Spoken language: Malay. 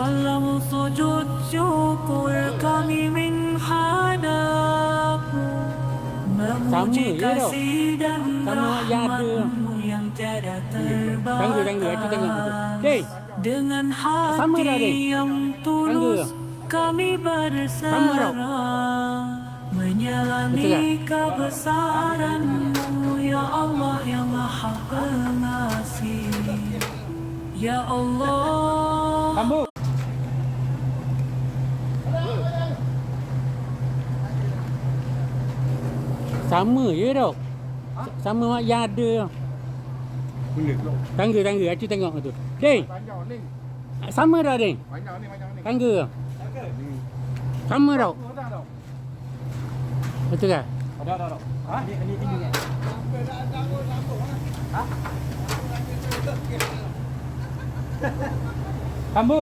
Malam sujud syukur kami menghadap Memuji kasih dan rahmatmu yang tiada terbatas. Dengan hati yang tulus kami berserah Menyelami kebesaranmu. Ya Allah yang maha pengasih. Ya Allah. Sambung. สามมืออยู่ดอกสามมือว่ายาเดือมันหลึกลง ตั้งคือตั้งคืออาจุตั้งงอกตุเด้ง Panjang ni. สามมือเรา tu. Ding. ni, panjang ni. ตั้งคือ Tangga. สามมือเรา Dua dah tau. อาจุกะ Dah dah dah. Ha? Ni ni tinggi kan. Ha? Kamu